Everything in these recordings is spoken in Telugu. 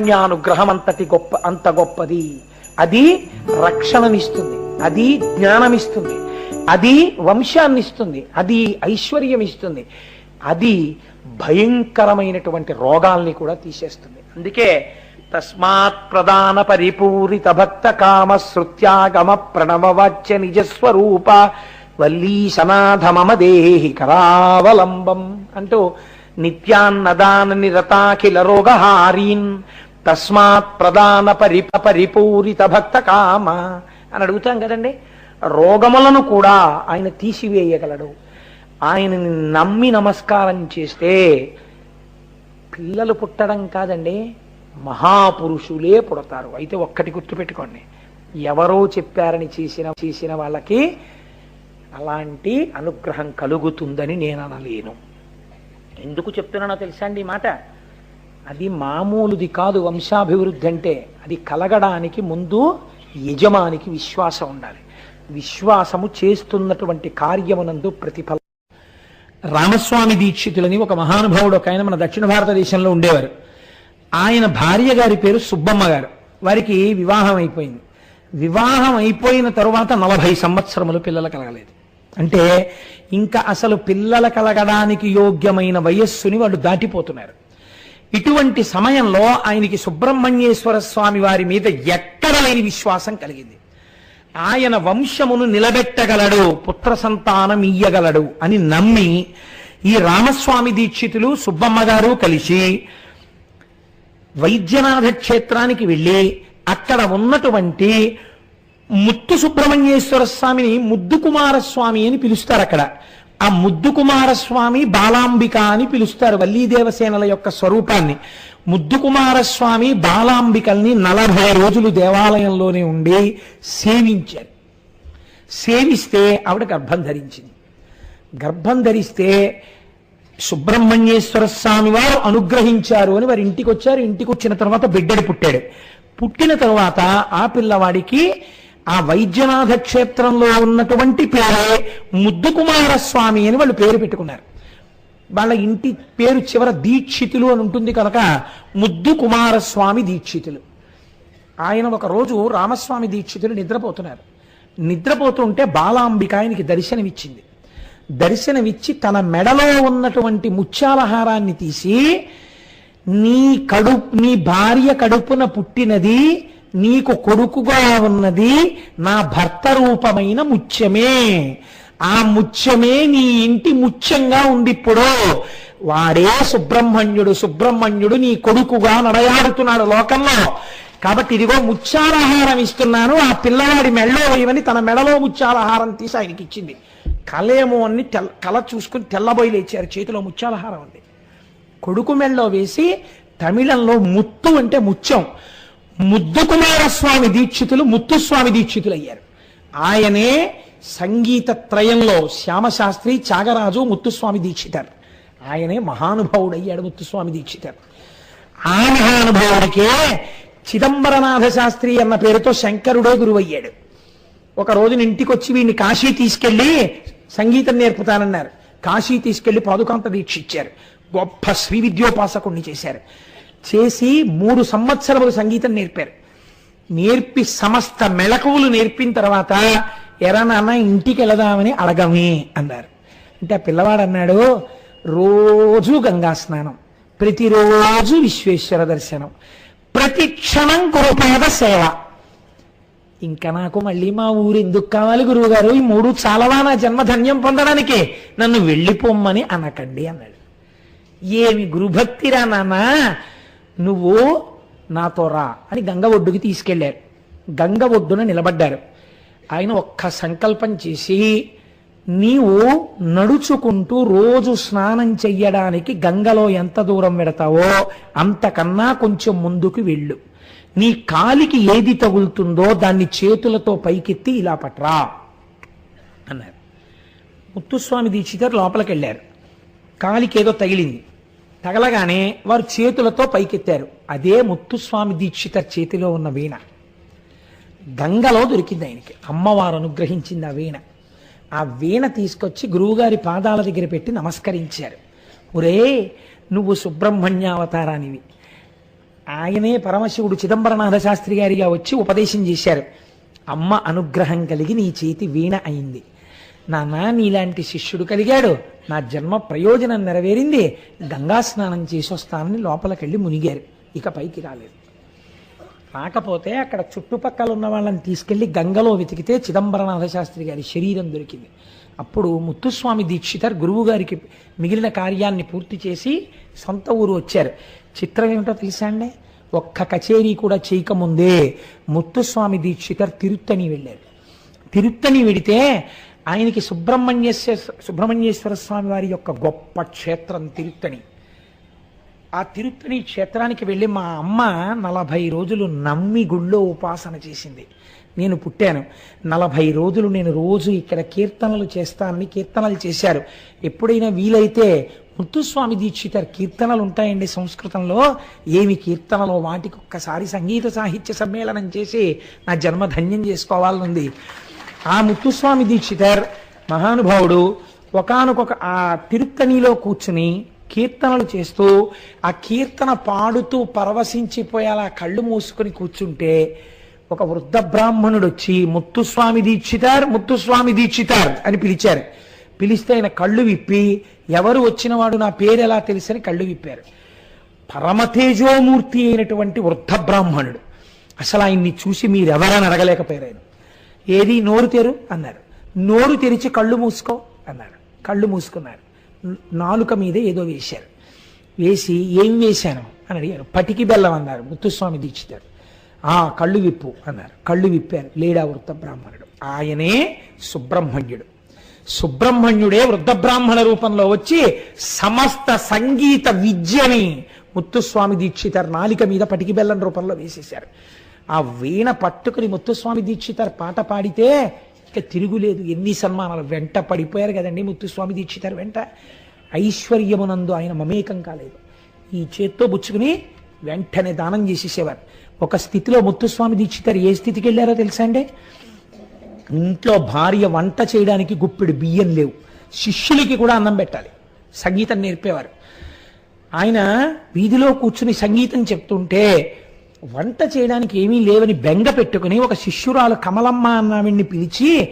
పుణ్యానుగ్రహం అంతటి గొప్ప అంత గొప్పది. అది రక్షణనిస్తుంది అది జ్ఞానమిస్తుంది అది వంశాన్ని ఇస్తుంది అది ఐశ్వర్యం ఇస్తుంది అది భయంకరమైనటువంటి రోగాల్ని కూడా తీసేస్తుంది. అందుకే తస్మాత్ ప్రధాన పరిపూరిత భక్త కామ శృత్యాగమ ప్రణవవాచ్య నిజస్వరూప వల్లీ సనాథ మమ దేహి కరావలంబం అంటూ నిత్యాన్నదాన నిరతాఖిల రోగహారీన్ తస్మాత్ ప్రధాన పరిప పరిపూరిత భక్త కామ అని అడుగుతాం కదండి. రోగములను కూడా ఆయన తీసివేయగలడు. ఆయనని నమ్మి నమస్కారం చేస్తే పిల్లలు పుట్టడం కాదండి మహాపురుషులే పుడతారు. అయితే ఒక్కటి గుర్తుపెట్టుకోండి ఎవరో చెప్పారని చేసిన చేసిన వాళ్ళకి అలాంటి అనుగ్రహం కలుగుతుందని నేను అనలేను. ఎందుకు చెప్తున్నానో తెలుసా అండి ఈ మాట? అది మామూలుది కాదు వంశాభివృద్ధి అంటే. అది కలగడానికి ముందు యజమానికి విశ్వాసం ఉండాలి. విశ్వాసము చేస్తున్నటువంటి కార్యమునందు ప్రతిఫలం. రామస్వామి దీక్షితులని ఒక మహానుభావుడు ఒక ఆయన మన దక్షిణ భారతదేశంలో ఉండేవారు. ఆయన భార్య గారి పేరు సుబ్బమ్మ గారు. వారికి వివాహం అయిపోయింది. వివాహం అయిపోయిన తరువాత నలభై సంవత్సరములు పిల్లలు కలగలేదు. అంటే ఇంకా అసలు పిల్లల కలగడానికి యోగ్యమైన వయస్సుని వాళ్ళు దాటిపోతున్నారు. ఇటువంటి సమయంలో ఆయనకి సుబ్రహ్మణ్యేశ్వర స్వామి వారి మీద ఎక్కడ లేని విశ్వాసం కలిగింది. ఆయన వంశమును నిలబెట్టగలడు పుత్ర సంతానం ఇయ్యగలడు అని నమ్మి ఈ రామస్వామి దీక్షితులు సుబ్బమ్మ గారు కలిసి వైద్యనాథ క్షేత్రానికి వెళ్ళి అక్కడ ఉన్నటువంటి ముత్తు సుబ్రహ్మణ్యేశ్వర స్వామిని ముద్దు కుమారస్వామి అని పిలుస్తారు అక్కడ. ఆ ముద్దు కుమారస్వామి బాలాంబిక అని పిలుస్తారు వల్లీ దేవసేనల యొక్క స్వరూపాన్ని. ముద్దు కుమారస్వామి బాలాంబికల్ని నలభై రోజులు దేవాలయంలోనే ఉండి సేవించారు. సేవిస్తే ఆవిడ గర్భం ధరించింది. గర్భం ధరిస్తే సుబ్రహ్మణ్యేశ్వర స్వామి వారు అనుగ్రహించారు అని వారి ఇంటికి వచ్చారు ఇంటికి వచ్చిన తర్వాత బిడ్డడు పుట్టాడు. పుట్టిన తర్వాత ఆ పిల్లవాడికి ఆ వైద్యనాథ క్షేత్రంలో ఉన్నటువంటి పేరే ముద్దుకుమారస్వామి అని వాళ్ళు పేరు పెట్టుకున్నారు. వాళ్ళ ఇంటి పేరు చివర దీక్షితులు అని ఉంటుంది కనుక ముద్దు కుమారస్వామి దీక్షితులు. ఆయన ఒక రోజు రామస్వామి దీక్షితులు నిద్రపోతున్నారు. నిద్రపోతుంటే బాలాంబిక ఆయనకి దర్శనమిచ్చింది. దర్శనమిచ్చి తన మెడలో ఉన్నటువంటి ముత్యాలహారాన్ని తీసి నీ కడుపు నీ భార్య కడుపున పుట్టినది నీకు కొడుకుగా ఉన్నది నా భర్త రూపమైన ముత్యమే. ఆ ముత్యమే నీ ఇంటి ముత్యంగా ఉంది ఇప్పుడు వాడే సుబ్రహ్మణ్యుడు సుబ్రహ్మణ్యుడు నీ కొడుకుగా నడయాడుతున్నాడు లోకంలో. కాబట్టి ఇదిగో ముత్యాలహారం ఇస్తున్నాను ఆ పిల్లవాడి మెడలో వేయమని తన మెడలో ముత్యాలహారం తీసి ఆయనకి ఇచ్చింది. కలేమో అని తెల్ల కల చూసుకుని తెల్లబోయి లేచారు చేతిలో ముత్యాలహారం ఉంది. కొడుకు మెళ్ళో వేసి తమిళంలో ముత్తు అంటే ముత్యం. ముద్దుకుమారస్వామి దీక్షితులు ముత్తుస్వామి దీక్షితులు అయ్యారు. ఆయనే సంగీత త్రయంలో శ్యామశాస్త్రి త్యాగరాజు ముత్తుస్వామి దీక్షితారు. ఆయనే మహానుభావుడు అయ్యాడు ముత్తుస్వామి దీక్షితారు. ఆ మహానుభావుడికే చిదంబరనాథ శాస్త్రి అన్న పేరుతో శంకరుడే గురువయ్యాడు. ఒక రోజున ఇంటికి వచ్చి వీడిని కాశీ తీసుకెళ్ళి సంగీతం నేర్పుతానన్నారు. కాశీ తీసుకెళ్ళి పాదుకాంత దీక్ష ఇచ్చారు గొప్ప శ్రీ విద్యోపాసకుణ్ణి చేశారు. చేసి మూడు సంవత్సరములు సంగీతం నేర్పారు. నేర్పి సమస్త మెళకువలు నేర్పిన తర్వాత ఎరా నాన్న ఇంటికి వెళదామని అడగమే అన్నారు. అంటే ఆ పిల్లవాడు అన్నాడు రోజు గంగా స్నానం ప్రతిరోజు విశ్వేశ్వర దర్శనం ప్రతి క్షణం గురుపాద సేవ. ఇంకా నాకు మళ్ళీ మా ఊరు ఎందుకు కావాలి గురువుగారు? ఈ మూడు చాలవా నా జన్మధన్యం పొందడానికి? నన్ను వెళ్ళిపోమ్మని అనకండి అన్నాడు. ఏమి గురుభక్తిరా నాన్న? నువ్వు నాతో రా అని గంగ ఒడ్డుకి తీసుకెళ్ళారు గంగ ఒడ్డున నిలబడ్డారు. ఆయన ఒక్క సంకల్పం చేసి నీవు నడుచుకుంటూ రోజు స్నానం చెయ్యడానికి గంగలో ఎంత దూరం పెడతావో అంతకన్నా కొంచెం ముందుకు వెళ్ళు. నీ కాలికి ఏది తగులుతుందో దాన్ని చేతులతో పైకెత్తి ఇలా పట్రా అన్నారు. ముత్తుస్వామి దీక్షితారు లోపలికి వెళ్ళారు కాలికి ఏదో తగిలింది. తగలగానే వారు చేతులతో పైకెత్తారు. అదే ముత్తుస్వామి దీక్షిత చేతిలో ఉన్న వీణ. గంగలో దొరికింది ఆయనకి. అమ్మవారు అనుగ్రహించింది ఆ వీణ. ఆ వీణ తీసుకొచ్చి గురువుగారి పాదాల దగ్గర పెట్టి నమస్కరించారు. ఒరే నువ్వు సుబ్రహ్మణ్యావతారానివి. ఆయనే పరమశివుడు చిదంబరనాథ శాస్త్రి గారిగా వచ్చి ఉపదేశం చేశారు. అమ్మ అనుగ్రహం కలిగి నీ చేతి వీణ అయింది. నాన్న నీలాంటి శిష్యుడు కలిగాడు. నా జన్మ ప్రయోజనం నెరవేరింది. గంగా స్నానం చేసి వస్తానని లోపలికెళ్ళి మునిగారు. ఇక పైకి రాలేదు. రాకపోతే అక్కడ చుట్టుపక్కల ఉన్న వాళ్ళని తీసుకెళ్ళి గంగలో వెతికితే చిదంబరనాథ శాస్త్రి గారి శరీరం దొరికింది. అప్పుడు ముత్తుస్వామి దీక్షితర్ గురువు గారికి మిగిలిన కార్యాన్ని పూర్తి చేసి సొంత ఊరు వచ్చారు. చిత్రం ఏమిటో తెలుసా అండి? ఒక్క కచేరీ కూడా చేయకముందే ముత్తుస్వామి దీక్షితర్ తిరుత్తని వెళ్ళారు. తిరుత్తని వెడితే ఆయనకి సుబ్రహ్మణ్యేశ్వర సుబ్రహ్మణ్యేశ్వర స్వామి వారి యొక్క గొప్ప క్షేత్రం తిరుత్తని ఆ తిరుత్తని క్షేత్రానికి వెళ్ళి మా అమ్మ నలభై రోజులు నమ్మి గుళ్ళో ఉపాసన చేసింది. నేను పుట్టాను. నలభై రోజులు నేను రోజు ఇక్కడ కీర్తనలు చేస్తానని కీర్తనలు చేశారు. ఎప్పుడైనా వీలైతే ముత్తుస్వామి దీక్షితర్ కీర్తనలు ఉంటాయండి సంస్కృతంలో. ఏమి కీర్తనలో? వాటికి ఒక్కసారి సంగీత సాహిత్య సమ్మేళనం చేసి నా జన్మ ధన్యం చేసుకోవాలనుంది ఆ ముత్తుస్వామి దీక్షితర్ మహానుభావుడు ఒకానొక ఆ తిరుత్తనిలో కూర్చుని కీర్తనలు చేస్తూ ఆ కీర్తన పాడుతూ పరవశించిపోయేలా కళ్ళు మూసుకొని కూర్చుంటే ఒక వృద్ధ బ్రాహ్మణుడు వచ్చి ముత్తుస్వామి దీక్షితార్ ముత్తుస్వామి దీక్షితార్ అని పిలిచారు. పిలిస్తే ఆయన కళ్ళు విప్పి ఎవరు వచ్చినవాడు నా పేరు ఎలా తెలుసని కళ్ళు విప్పారు. పరమతేజోమూర్తి అయినటువంటి వృద్ధ బ్రాహ్మణుడు. అసలు ఆయన్ని చూసి మీరెవరని అడగలేకపోయారు ఆయన. ఏది? నోరు తెరు అన్నారు. నోరు తెరిచి కళ్ళు మూసుకో అన్నారు. కళ్ళు మూసుకున్నారు. నాలుక మీద ఏదో వేశారు. వేసి ఏం వేశాను? అని అడిగారు. పటికి బెల్లం అన్నారు. ముత్తుస్వామి దీక్షితారు. ఆ కళ్ళు విప్పు అన్నారు. కళ్ళు విప్పారు. లేడా వృత్త బ్రాహ్మణుడు. ఆయనే సుబ్రహ్మణ్యుడు. సుబ్రహ్మణ్యుడే వృద్ధ బ్రాహ్మణ రూపంలో వచ్చి సమస్త సంగీత విద్యని ముత్తుస్వామి దీక్షితర్ నాలిక మీద పటికి బెల్లం రూపంలో వేసేశారు. ఆ వీణ పట్టుకుని ముత్తుస్వామి దీక్షితారు పాట పాడితే ఇక తిరుగులేదు. ఎన్ని సన్మానాలు? వెంట పడిపోయారు కదండి ముత్తుస్వామి దీక్షితారు వెంట. ఐశ్వర్యమునందు ఆయన మమేకం కాలేదు. ఈ చేత్తో బుచ్చుకుని వెంటనే దానం చేసేసేవారు. ఒక స్థితిలో ముత్తుస్వామి దీక్షితారు ఏ స్థితికి వెళ్ళారో తెలుసా అండి? ఇంట్లో భార్య వంట చేయడానికి గుప్పిడి బియ్యం లేవు. శిష్యులకి కూడా అన్నం పెట్టాలి. సంగీతం నేర్పేవారు. ఆయన వీధిలో కూర్చుని సంగీతం చెప్తుంటే వంట చేయడానికి ఏమీ లేవని బెంగ పెట్టుకుని ఒక శిష్యురాలు కమలమ్మ అన్నవిడిని పిలిచి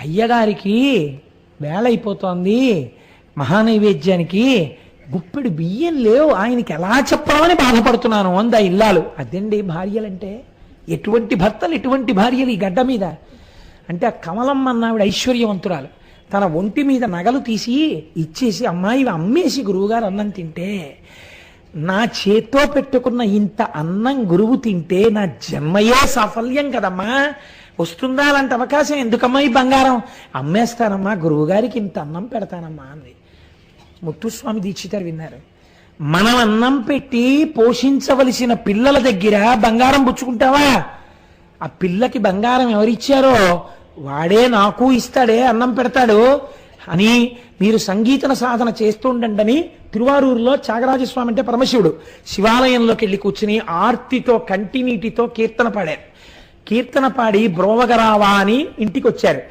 అయ్యగారికి వేళ అయిపోతోంది మహానైవేద్యానికి గుప్పెడు బియ్యం లేవు ఆయనకి ఎలా చెప్పామని బాధపడుతున్నాను అందా ఇల్లాలు. అదండి భార్యలంటే? ఎటువంటి భర్తలు ఎటువంటి భార్యలు ఈ గడ్డ మీద? అంటే ఆ కమలమ్మ అన్నావిడ ఐశ్వర్యవంతురాలు. తన ఒంటి మీద నగలు తీసి ఇచ్చేసి అమ్మాయి అమ్మేసి గురువుగారు అన్నం తింటే నా చేత్తో పెట్టుకున్న ఇంత అన్నం గురువు తింటే నా జన్మయే సాఫల్యం కదమ్మా. వస్తుందా అలాంటి అవకాశం? ఎందుకమ్మా ఈ బంగారం? అమ్మేస్తానమ్మా గురువుగారికి ఇంత అన్నం పెడతానమ్మా అంది. ముత్తుస్వామి దీక్షితారు విన్నారు. మనం అన్నం పెట్టి పోషించవలసిన పిల్లల దగ్గర బంగారం పుచ్చుకుంటావా? ఆ పిల్లకి బంగారం ఎవరిచ్చారో? వాడే నాకు ఇస్తాడే అన్నం పెడతాడు. అని మీరు సంగీతన సాధన చేస్తుండండి తిరువారూరులో త్యాగరాజస్వామి అంటే పరమశివుడు శివాలయంలోకి వెళ్ళి కూర్చుని ఆర్తితో కంటినీటితో కీర్తన పాడారు. కీర్తన పాడి బ్రోవగరావా అని ఇంటికి వచ్చారు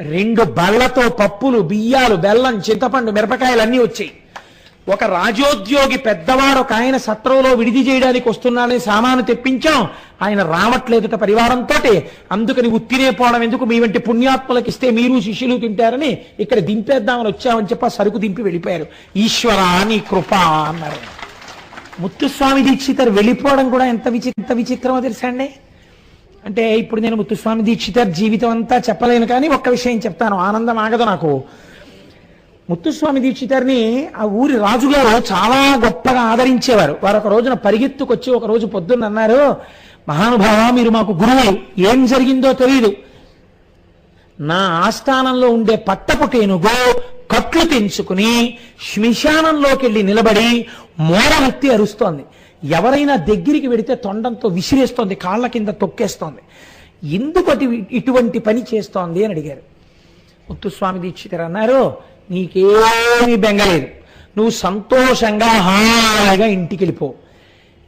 రెండు బళ్ళతో పప్పులు బియ్యాలు బెల్లం చింతపండు మిరపకాయలు అన్నీ వచ్చాయి. ఒక రాజోద్యోగి పెద్దవాడు ఒక ఆయన సత్రంలో విడిది చేయడానికి వస్తున్నాడని సామాను తెప్పించాం. ఆయన రావట్లేదుట పరివారంతో అందుకని ఉత్తినే పోవడం ఎందుకు? మీ వంటి పుణ్యాత్మలకు ఇస్తే మీరు శిష్యులు తింటారని ఇక్కడ దింపేద్దామని వచ్చామని చెప్పి సరుకు దింపి వెళ్ళిపోయారు. ఈశ్వర నీ కృప అన్నారు. ముత్తుస్వామి దీక్షితర్ వెళ్ళిపోవడం కూడా ఎంత విచి ఎంత విచిత్రమో తెలుసా అండి? అంటే ఇప్పుడు నేను ముత్తుస్వామి దీక్షితర్ జీవితం అంతా చెప్పలేను కానీ ఒక్క విషయం చెప్తాను. ఆనందం ఆగదు నాకు. ముత్తుస్వామి దీక్షితర్ని ఆ ఊరి రాజుగారు చాలా గొప్పగా ఆదరించేవారు. వారు ఒక రోజున పరిగెత్తుకొచ్చి ఒక రోజు పొద్దున్న అన్నారు మహానుభావ మీరు మాకు గురువు. ఏం జరిగిందో తెలియదు నా ఆస్థానంలో ఉండే పట్టపుటేనుగో కట్లు తెంచుకుని శ్మశానంలోకి వెళ్ళి నిలబడి మోడవెత్తి అరుస్తోంది. ఎవరైనా దగ్గరికి వెడితే తొండంతో విసిరేస్తోంది కాళ్ళ కింద తొక్కేస్తోంది. ఎందుకు అటు- ఇటువంటి పని చేస్తోంది అని అడిగారు. ముత్తుస్వామి దీక్షితరు అన్నారు నీకేమీ బెంగలేదు. నువ్వు సంతోషంగా హాయిగా ఇంటికి వెళ్ళిపోవు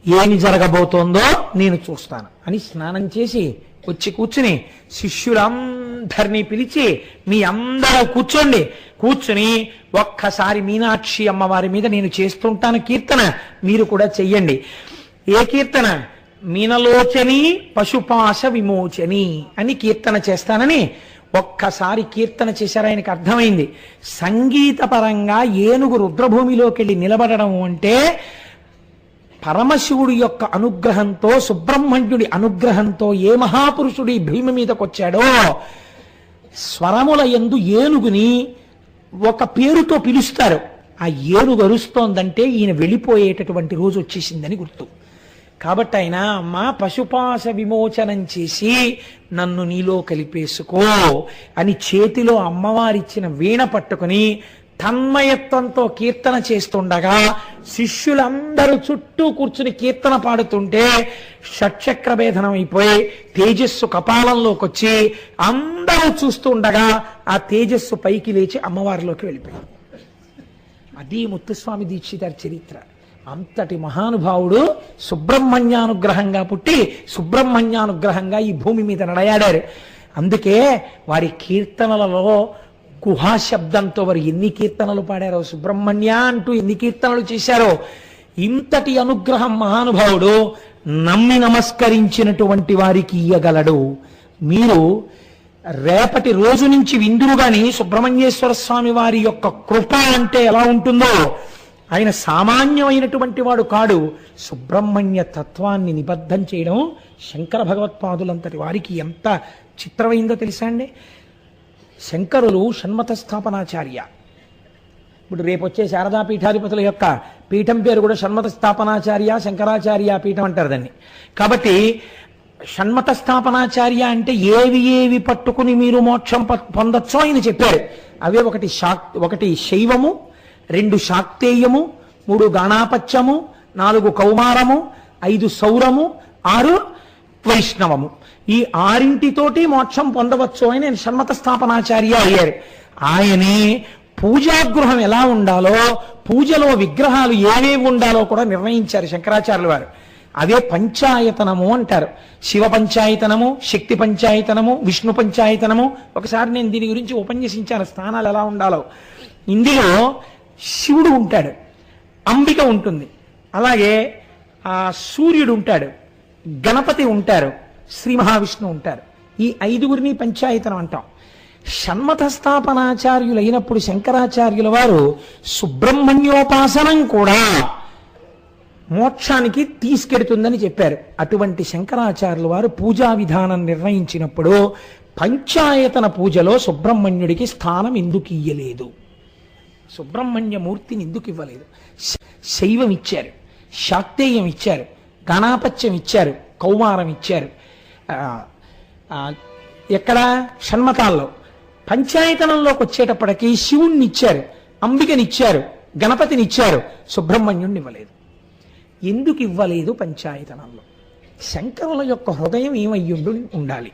ఏమి జరగబోతోందో నేను చూస్తాను. అని స్నానం చేసి వచ్చి కూర్చుని శిష్యులందరినీ పిలిచి మీ అందరూ కూర్చోండి. కూర్చుని ఒక్కసారి మీనాక్షి అమ్మవారి మీద నేను చేస్తుంటాను కీర్తన. మీరు కూడా చెయ్యండి. ఏ కీర్తన? మీనలోచని పశుపాశ విమోచని అని కీర్తన చేస్తానని ఒక్కసారి కీర్తన చేశారు. ఆయనకు అర్థమైంది. సంగీతపరంగా ఏనుగు రుద్రభూమిలోకి వెళ్ళి నిలబడడం అంటే పరమశివుడి యొక్క అనుగ్రహంతో సుబ్రహ్మణ్యుడి అనుగ్రహంతో ఏ మహాపురుషుడి భీమ మీదకొచ్చాడో స్వరముల యందు ఏనుగుని ఒక పేరుతో పిలుస్తారు. ఆ ఏనుగు అరుస్తోందంటే ఈయన వెళ్ళిపోయేటటువంటి రోజు వచ్చేసిందని గుర్తు. కాబట్టి ఆయన మా పశుపాస విమోచనం చేసి నన్ను నీలో కలిపేసుకో అని చేతిలో అమ్మవారిచ్చిన వీణ పట్టుకుని తన్మయత్వంతో కీర్తన చేస్తుండగా శిష్యులందరూ చుట్టూ కూర్చుని కీర్తన పాడుతుంటే షట్చక్ర భేదనం అయిపోయి తేజస్సు కపాలంలోకి వచ్చి అందరూ చూస్తుండగా ఆ తేజస్సు పైకి లేచి అమ్మవారిలోకి వెళ్ళిపోయింది. అది ముత్తుస్వామి దీక్షితారి చరిత్ర. అంతటి మహానుభావుడు సుబ్రహ్మణ్యానుగ్రహంగా పుట్టి సుబ్రహ్మణ్యానుగ్రహంగా ఈ భూమి మీద నడయాడారు. అందుకే వారి కీర్తనలలో గుహా శబ్దంతో వారు ఎన్ని కీర్తనలు పాడారో సుబ్రహ్మణ్య అంటూ ఎన్ని కీర్తనలు చేశారో ఇంతటి అనుగ్రహం మహానుభావుడు నమ్మి నమస్కరించినటువంటి వారికి ఇయ్యగలడు. మీరు రేపటి రోజు నుంచి విందురు గాని సుబ్రహ్మణ్యేశ్వర స్వామి వారి యొక్క కృప అంటే ఎలా ఉంటుందో ఆయన సామాన్యమైనటువంటి వాడు కాడు. సుబ్రహ్మణ్య తత్వాన్ని నిబద్ధం చేయడం శంకర భగవత్పాదులంతటి వారికి ఎంత చిత్రమైందో తెలుసా అండి? శంకరులు షణ్మత స్థాపనాచార్య ఇప్పుడు రేపు వచ్చే శారదా పీఠాధిపతుల యొక్క పీఠం పేరు కూడా షణ్మత స్థాపనాచార్య శంకరాచార్య పీఠం అంటారు దాన్ని. కాబట్టి షణ్మత స్థాపనాచార్య అంటే ఏవి ఏవి పట్టుకుని మీరు మోక్షం ప- పొందొచ్చో ఆయన చెప్పారు అవే ఒకటి శాక్ ఒకటి శైవము రెండు శాక్తేయము మూడు గాణాపత్యము నాలుగు కౌమారము ఐదు సౌరము ఆరు వైష్ణవము. ఈ ఆరింటితోటి మోక్షం పొందవచ్చు అని నేను షణ్మత స్థాపనాచార్య అయ్యారు. ఆయనే పూజాగృహం ఎలా ఉండాలో పూజలో విగ్రహాలు ఏవేవి ఉండాలో కూడా నిర్ణయించారు శంకరాచార్యులు వారు. అవే పంచాయతనము అంటారు. శివ పంచాయతనము శక్తి పంచాయతనము విష్ణు పంచాయతనము. ఒకసారి నేను దీని గురించి ఉపన్యసించాను స్థానాలు ఎలా ఉండాలో. ఇందులో శివుడు ఉంటాడు అంబిక ఉంటుంది. అలాగే ఆ సూర్యుడు ఉంటాడు గణపతి ఉంటారు. శ్రీ మహావిష్ణువు ఉంటారు. ఈ ఐదుగురిని పంచాయతనం అంటాం. షణ్మత స్థాపనాచార్యులైనప్పుడు శంకరాచార్యుల వారు సుబ్రహ్మణ్యోపాసనం కూడా మోక్షానికి తీసుకెడుతుందని చెప్పారు. అటువంటి శంకరాచార్యుల వారు పూజా విధానం నిర్ణయించినప్పుడు పంచాయతన పూజలో సుబ్రహ్మణ్యుడికి స్థానం ఎందుకు ఇయ్యలేదు? సుబ్రహ్మణ్య మూర్తిని ఎందుకు ఇవ్వలేదు? శైవం ఇచ్చారు. శాక్తేయం ఇచ్చారు. గణాపత్యం ఇచ్చారు. కౌమారం ఇచ్చారు. ఎక్కడ? షణ్మతాల్లో. పంచాయతనంలోకి వచ్చేటప్పటికి శివుణ్ణి ఇచ్చారు అంబికనిచ్చారు గణపతినిచ్చారు సుబ్రహ్మణ్యుణ్ణి ఇవ్వలేదు ఎందుకు ఇవ్వలేదు పంచాయతనంలో? శంకరుల యొక్క హృదయం ఏమయ్యుండు ఉండాలి.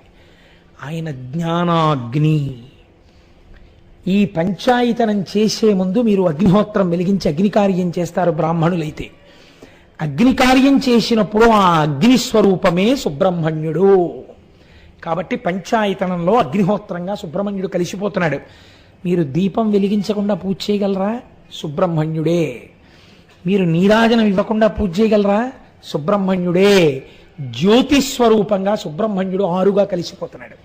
ఆయన జ్ఞానాగ్ని. ఈ పంచాయతనం చేసే ముందు మీరు అగ్నిహోత్రం వెలిగించి అగ్నికార్యం చేస్తారు బ్రాహ్మణులైతే. అగ్నికార్యం చేసినప్పుడు ఆ అగ్ని స్వరూపమే సుబ్రహ్మణ్యుడు. కాబట్టి పంచాయతనంలో అగ్నిహోత్రంగా సుబ్రహ్మణ్యుడు కలిసిపోతున్నాడు. మీరు దీపం వెలిగించకుండా పూజ చేయగలరా? సుబ్రహ్మణ్యుడే. మీరు నీరాజనం ఇవ్వకుండా పూజ చేయగలరా? సుబ్రహ్మణ్యుడే. జ్యోతిస్వరూపంగా సుబ్రహ్మణ్యుడు ఆరుగా కలిసిపోతున్నాడు.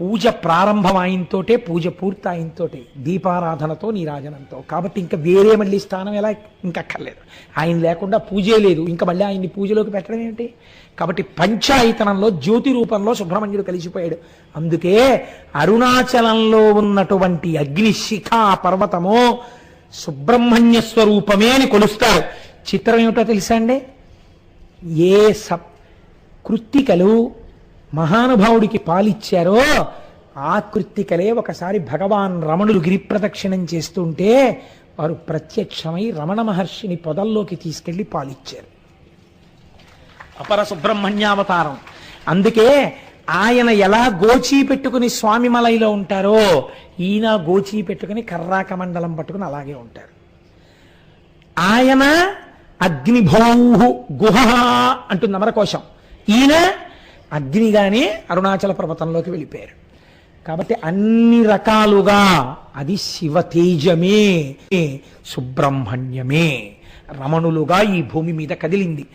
పూజ ప్రారంభం ఆయనతోటే పూజ పూర్తి ఆయనతోటే దీపారాధనతో నీరాజనంతో. కాబట్టి ఇంకా వేరే మళ్ళీ స్థానం ఎలా ఇంకక్కర్లేదు. ఆయన లేకుండా పూజే లేదు. ఇంకా మళ్ళీ ఆయన్ని పూజలోకి పెట్టడం ఏమిటి? కాబట్టి పంచాయతనంలో జ్యోతి రూపంలో సుబ్రహ్మణ్యుడు కలిసిపోయాడు. అందుకే అరుణాచలంలో ఉన్నటువంటి అగ్నిశిఖా పర్వతము సుబ్రహ్మణ్య స్వరూపమే అని కొలుస్తారు. చిత్రం ఏమిటో తెలుసా అండి? ఏ సప్ కృత్తికలు మహానుభావుడికి పాలిచ్చారో ఆ కృత్తికలే ఒకసారి భగవాన్ రమణులు గిరి ప్రదక్షిణం చేస్తుంటే వారు ప్రత్యక్షమై రమణ మహర్షిని పొదల్లోకి తీసుకెళ్ళి పాలిచ్చారు. అపర సుబ్రహ్మణ్యావతారం. అందుకే ఆయన ఎలా గోచీ పెట్టుకుని స్వామిమలైలో ఉంటారో ఈయన గోచీ పెట్టుకుని కర్రాక మండలం పట్టుకుని అలాగే ఉంటారు. ఆయన అగ్నిభౌహు గుహ అంటుంది అమరకోశం. ఈయన అగ్నిగానే అరుణాచల పర్వతంలోకి వెళ్ళిపోయారు. కాబట్టి అన్ని రకాలుగా అది శివ తేజమే సుబ్రహ్మణ్యమే. రమణులుగా ఈ భూమి మీద కదిలింది.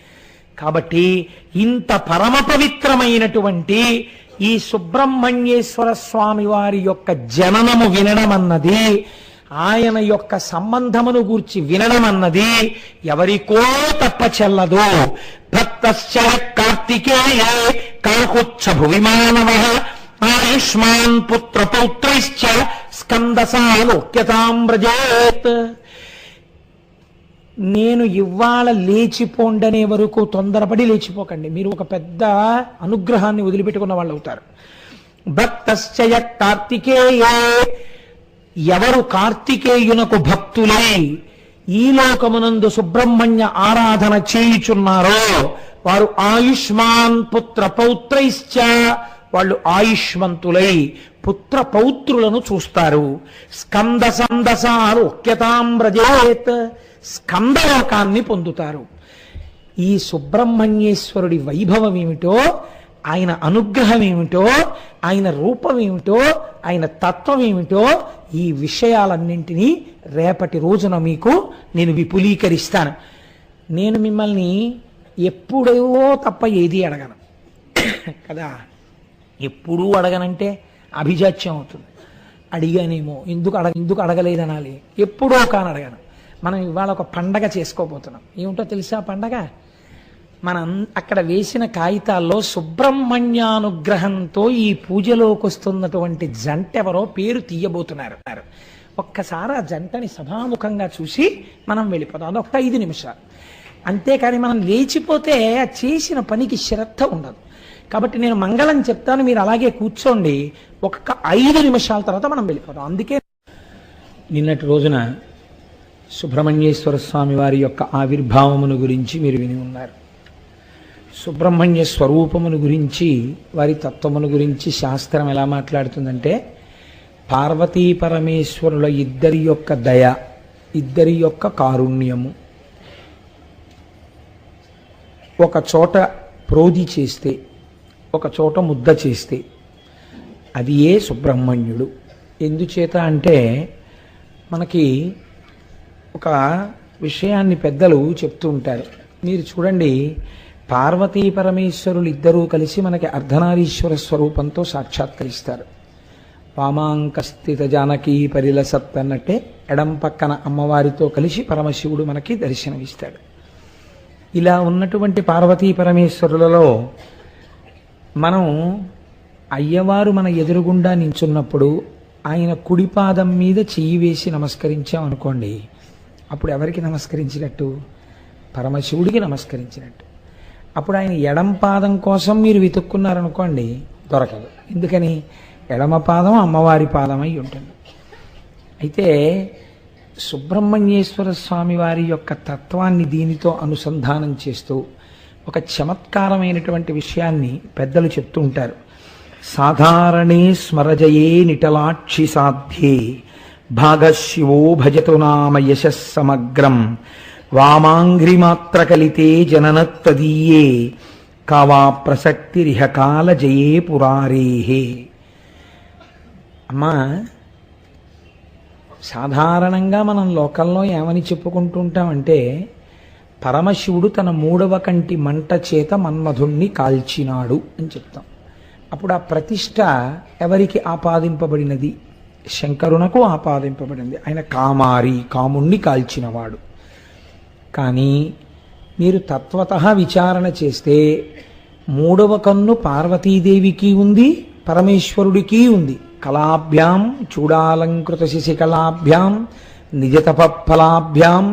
కాబట్టి ఇంత పరమ పవిత్రమైనటువంటి ఈ సుబ్రహ్మణ్యేశ్వర స్వామి వారి యొక్క జననము వినడం అన్నది ఆయన యొక్క సంబంధమును గూర్చి వినడం అన్నది ఎవరికో తప్ప చెల్లదు. భక్తశ్చ కార్తికేయ కాకుచ్చ భువిమానవ ఆయుష్మాన్ పుత్ర పౌత్రైశ్చ స్కందసాలోక్యతాం వ్రజేత్ నేను ఇవాళ లేచిపోండనే వరకు తొందరపడి లేచిపోకండి. మీరు ఒక పెద్ద అనుగ్రహాన్ని వదిలిపెట్టుకున్న వాళ్ళు అవుతారు భక్తశ్చయ కార్తికేయ ఎవరు కార్తికేయునకు భక్తులై ఈ లోకమునందు సుబ్రహ్మణ్య ఆరాధన చేయుచున్నారో వారు ఆయుష్మాన్ పుత్ర పౌత్రైశ్చ వాళ్ళు ఆయుష్మంతులై పుత్ర పౌత్రులను చూస్తారు. స్కంద సందసారు వ్రజేత్ స్కందలోకాన్ని పొందుతారు. ఈ సుబ్రహ్మణ్యేశ్వరుడి వైభవం ఏమిటో ఆయన అనుగ్రహం ఏమిటో ఆయన రూపం ఏమిటో ఆయన తత్వం ఏమిటో ఈ విషయాలన్నింటినీ రేపటి రోజున మీకు నేను విపులీకరిస్తాను. నేను మిమ్మల్ని ఎప్పుడో తప్ప ఏది అడగను. కదా? ఎప్పుడూ అడగనంటే అభిజాత్యం అవుతుంది. అడిగానేమో ఎందుకు అడగ ఎందుకు అడగలేదనాలి? ఎప్పుడో కాని అడగను. మనం ఇవాళ ఒక పండగ చేసుకోబోతున్నాం. ఏమిటో తెలుసా పండగ? మనం అక్కడ వేసిన కాగితాల్లో సుబ్రహ్మణ్యానుగ్రహంతో ఈ పూజలోకి వస్తున్నటువంటి జంట ఎవరో పేరు తీయబోతున్నారు. ఒక్కసారి ఆ జంటని సభాముఖంగా చూసి మనం వెళ్ళిపోతాం అదొక ఐదు నిమిషాలు. అంతేకాని మనం లేచిపోతే ఆ చేసిన పనికి శ్రద్ధ ఉండదు. కాబట్టి నేను మంగళం చెప్తాను మీరు అలాగే కూర్చోండి. ఒక్క ఐదు నిమిషాల తర్వాత మనం వెళ్ళిపోతాం అందుకే నిన్నటి రోజున సుబ్రహ్మణ్యేశ్వర స్వామి వారి యొక్క ఆవిర్భావమును గురించి మీరు విని ఉన్నారు. సుబ్రహ్మణ్య స్వరూపమును గురించి వారి తత్వమును గురించి శాస్త్రం ఎలా మాట్లాడుతుందంటే పార్వతీ పరమేశ్వరుల ఇద్దరి యొక్క దయ ఇద్దరి యొక్క కారుణ్యము. ఒక చోట ప్రోధి చేస్తే ఒక చోట ముద్ద చేస్తే అది ఏ సుబ్రహ్మణ్యుడు? ఎందుచేత అంటే మనకి ఒక విషయాన్ని పెద్దలు చెప్తూ ఉంటారు. మీరు చూడండి పార్వతీ పరమేశ్వరులు ఇద్దరూ కలిసి మనకి అర్ధనారీశ్వర స్వరూపంతో సాక్షాత్కరిస్తారు. వామాంకస్థిత జానకీ పరిలసత్ అన్నట్టే ఎడం పక్కన అమ్మవారితో కలిసి పరమశివుడు మనకి దర్శనమిస్తాడు. ఇలా ఉన్నటువంటి పార్వతీ పరమేశ్వరులలో మనం అయ్యవారు మన ఎదురుగుండా నించున్నప్పుడు ఆయన కుడి పాదం మీద చెయ్యి వేసి నమస్కరించాం అనుకోండి అప్పుడు ఎవరికి నమస్కరించినట్టు? పరమశివుడికి నమస్కరించినట్టు. అప్పుడు ఆయన ఎడం పాదం కోసం మీరు వెతుక్కున్నారనుకోండి దొరకదు. ఎందుకని? ఎడమ పాదం అమ్మవారి పాదం అయి ఉంటుంది. అయితే సుబ్రహ్మణ్యేశ్వర స్వామి వారి యొక్క తత్వాన్ని దీనితో అనుసంధానం చేస్తూ ఒక చమత్కారమైనటువంటి విషయాన్ని పెద్దలు చెప్తూ ఉంటారు. సాధారణే స్మరజయే నిటలాక్షి సాధ్యే భాగశివో భజతు నామ యశస్సమగ్రం వామాంఘ్రిమాత్రకలితే జననత్తదీయే కావా ప్రసక్తిరిహ కాల జయే పురారేహే. అమ్మా సాధారణంగా మనం లోకంలో ఏమని చెప్పుకుంటుంటామంటే పరమశివుడు తన మూడవ కంటి మంట చేత మన్మధుణ్ణి కాల్చినాడు అని చెప్తాం. అప్పుడు ఆ ప్రతిష్ట ఎవరికి ఆపాదింపబడినది? శంకరునకు ఆపాదింపబడింది. ఆయన కామారి కాముణ్ణి కాల్చినవాడు. కానీ మీరు తత్వత విచారణ చేస్తే మూడవ కన్ను పార్వతీదేవికి ఉంది పరమేశ్వరుడికి ఉంది. కళాభ్యాం చూడాలంకృత శిశికళాభ్యాం నిజతపఫలాభ్యాం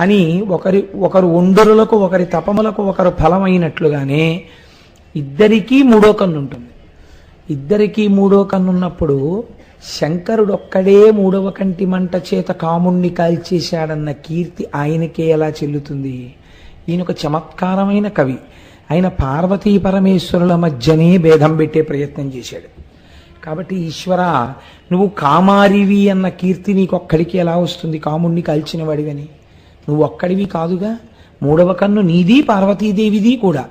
అని ఒకరి ఒకరు ఒండరులకు ఒకరి తపములకు ఒకరు ఫలమైనట్లుగానే ఇద్దరికీ మూడో కన్ను ఉంటుంది ఇద్దరికీ మూడో కన్ను శంకరుడొక్కడే మూడవ కంటి మంట చేత కాముణ్ణి కాల్చేశాడన్న కీర్తి ఆయనకే ఎలా చెల్లుతుంది? ఈయన ఒక చమత్కారమైన కవి. ఆయన పార్వతీ పరమేశ్వరుల మధ్యనే భేదం పెట్టే ప్రయత్నం చేశాడు. కాబట్టి ఈశ్వర నువ్వు కామారివి అన్న కీర్తి నీకు ఒక్కడికి ఎలా వస్తుంది? కాముణ్ణి కాల్చిన వాడివని నువ్వు ఒక్కడివి కాదుగా మూడవ కన్ను నీది పార్వతీదేవిది కూడా.